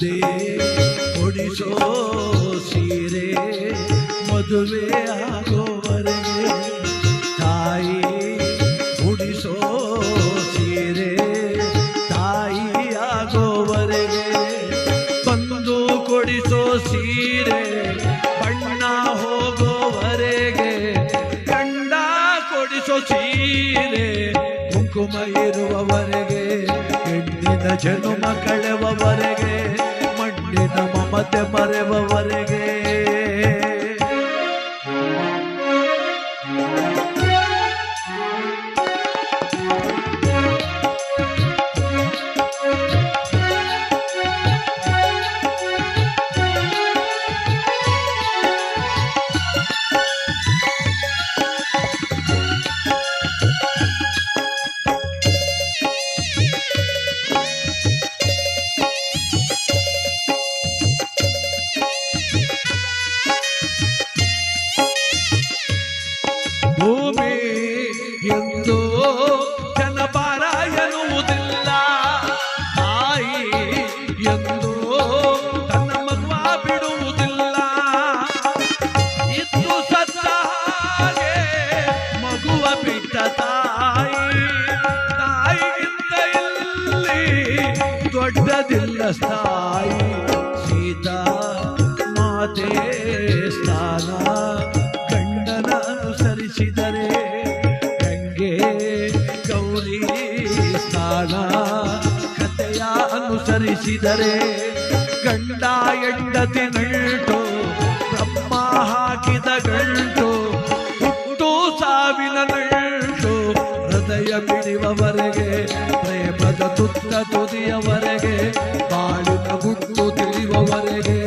ತಂದೆ ಕೊಡಿಸೋ ಸೀರೆ ಮದುವೆ ಆಗೋವರೆಗೆ ತಾಯಿ ಉಡಿಸೋ ಸೀರೆ ತಾಯಿ ಆಗೋವರೆಗೆ ಬಂದು ಕೊಡಿಸೋ ಸೀರೆ ಬಣ್ಣ ಹೋಗೋವರೆಗೆ ಗಂಡ ಕೊಡಿಸೋ ಸೀರೆ ಕುಂಕುಮ ಇರುವವರೆಗೆ, ಹೆಣ್ಣಿನ ಜನುಮ ಕಳೆವವರೆಗೆ ಮಣ್ಣಿನ ಮಮತೆ ಮರೆವವರೆಗೆ ಬಿಟ್ಟ ತಾಯಿ ತಾಯಿಗಿಂತ ಇಲ್ಲಿ ದೊಡ್ಡದಿಲ್ಲ ತಾಯಿ ಸೀತಾ ಮಾತೆ ಸ್ನಾನ ಗಂಡನ ಅನುಸರಿಸಿದರೆ ಗಂಗೆ ಗೌರಿ ಸ್ನಾನ ಕಥೆಯ ಅನುಸರಿಸಿದರೆ ಗಂಡ ಎಂಡತಿ ನಂಟು ಬ್ರಹ್ಮ ಹಾಕಿದ ಗಂಟು, ಹುಟ್ಟು ಸಾವಿನ ನಂಟು ಹೃದಯ ಬಿಡುವವರೆಗೆ ಪ್ರೇಮದ ತುತ್ತ ತುದಿಯವರೆಗೆ ಬಾಳಿನ ಗುಟ್ಟು ತಿಳಿಯುವವರೆಗೆ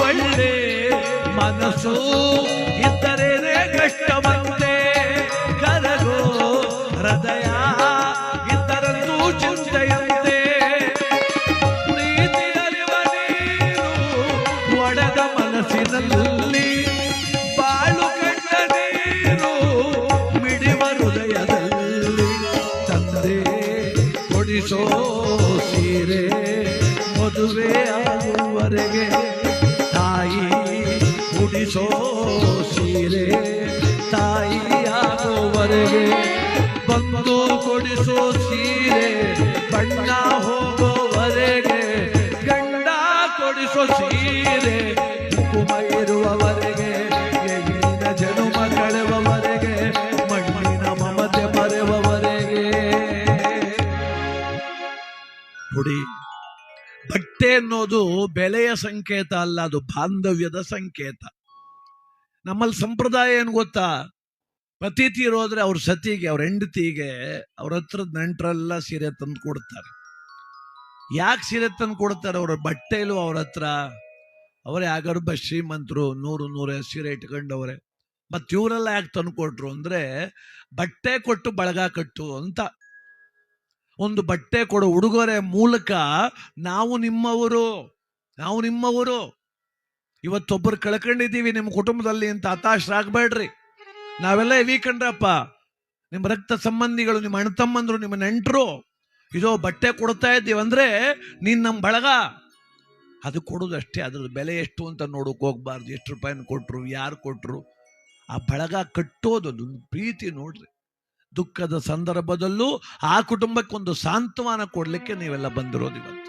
ಒಳ್ಳೆ ಮನಸ್ಸು ಇದ್ದರೆ ಕಷ್ಟವಂತೆ ಕರಗೋ ಹೃದಯ ಇದ್ದರಂತೂ ಚಿಂತೆಯಂತೆ. ಬಾಳು ಮಿಡಿವ ಸೀರೆ ಮದುವೆ ಆಗುವವರೆಗೆ ಕೊಡಿಸೋ ಸೀರೆ, ಬಣ್ಣ ಹೋಗೋವರೆಗೆ ಗಂಡ ಕೊಡಿಸೋ ಸೀರೆ ಕುಮ ಇರುವವರೆಗೆ ಎಲ್ಲಿನ ಜನುಮ ಕಳೆವವರೆಗೆ, ಮಣ್ಣಿನ ಮಮತೆ ಮರೆವವರೆಗೆ. ನೋಡಿ, ಬಟ್ಟೆ ಅನ್ನೋದು ಬೆಲೆಯ ಸಂಕೇತ ಅಲ್ಲ, ಅದು ಬಾಂಧವ್ಯದ ಸಂಕೇತ. ನಮ್ಮಲ್ಲಿ ಸಂಪ್ರದಾಯ ಏನು ಗೊತ್ತಾ? ಪತಿ ತೀರೋದ್ರೆ ಅವ್ರ ಸತಿಗೆ, ಅವ್ರ ಹೆಂಡತಿಗೆ ಅವ್ರ ಹತ್ರ ನೆಂಟರೆಲ್ಲ ಸೀರೆ ತಂದು ಕೊಡ್ತಾರೆ. ಯಾಕೆ ಸೀರೆ ತಂದು ಕೊಡ್ತಾರೆ? ಅವ್ರ ಬಟ್ಟೆಲು ಅವ್ರ ಹತ್ರ. ಅವರೇ ಆಗರ್ಭ ಶ್ರೀಮಂತರು, ನೂರು, ನೂರ ಸೀರೆ ಇಟ್ಕೊಂಡವ್ರೆ. ಮತ್ತೆ ಇವರೆಲ್ಲ ಯಾಕೆ ತಂದು ಕೊಟ್ರು ಅಂದ್ರೆ, ಬಟ್ಟೆ ಕೊಟ್ಟು ಬಳಗ ಕಟ್ಟು ಅಂತ. ಒಂದು ಬಟ್ಟೆ ಕೊಡೋ ಉಡುಗೊರೆ ಮೂಲಕ ನಾವು ನಿಮ್ಮವರು ನಾವು ನಿಮ್ಮವರು. ಇವತ್ತೊಬ್ಬರು ಕಳ್ಕೊಂಡಿದ್ದೀವಿ ನಿಮ್ಮ ಕುಟುಂಬದಲ್ಲಿ ಅಂತ ಹತಾಶರಾಗಬೇಡ್ರಿ. ನಾವೆಲ್ಲ ಎವಿ ಕಂಡ್ರಪ್ಪ ನಿಮ್ಮ ರಕ್ತ ಸಂಬಂಧಿಗಳು, ನಿಮ್ಮ ಅಣ್ಣ ತಮ್ಮಂದ್ರು ನಿಮ್ಮ ನೆಂಟರು, ಇದೋ ಬಟ್ಟೆ ಕೊಡ್ತಾ ಇದ್ದೀವಿ ಅಂದ್ರೆ ನೀನ್ ನಮ್ಮ ಬಳಗ. ಅದು ಕೊಡೋದು ಅಷ್ಟೇ ಅದ್ರ ಬೆಲೆ ಎಷ್ಟು ಅಂತ ನೋಡೋಕೆ ಹೋಗ್ಬಾರ್ದು. ಎಷ್ಟು ರೂಪಾಯಿನ ಕೊಟ್ರು, ಯಾರು ಕೊಟ್ರು? ಆ ಬಳಗ ಕಟ್ಟೋದು, ಅದು ಪ್ರೀತಿ ನೋಡ್ರಿ. ದುಃಖದ ಸಂದರ್ಭದಲ್ಲೂ ಆ ಕುಟುಂಬಕ್ಕೆ ಒಂದು ಸಾಂತ್ವನ ಕೊಡ್ಲಿಕ್ಕೆ ನೀವೆಲ್ಲ ಬಂದಿರೋದು ಇವತ್ತು.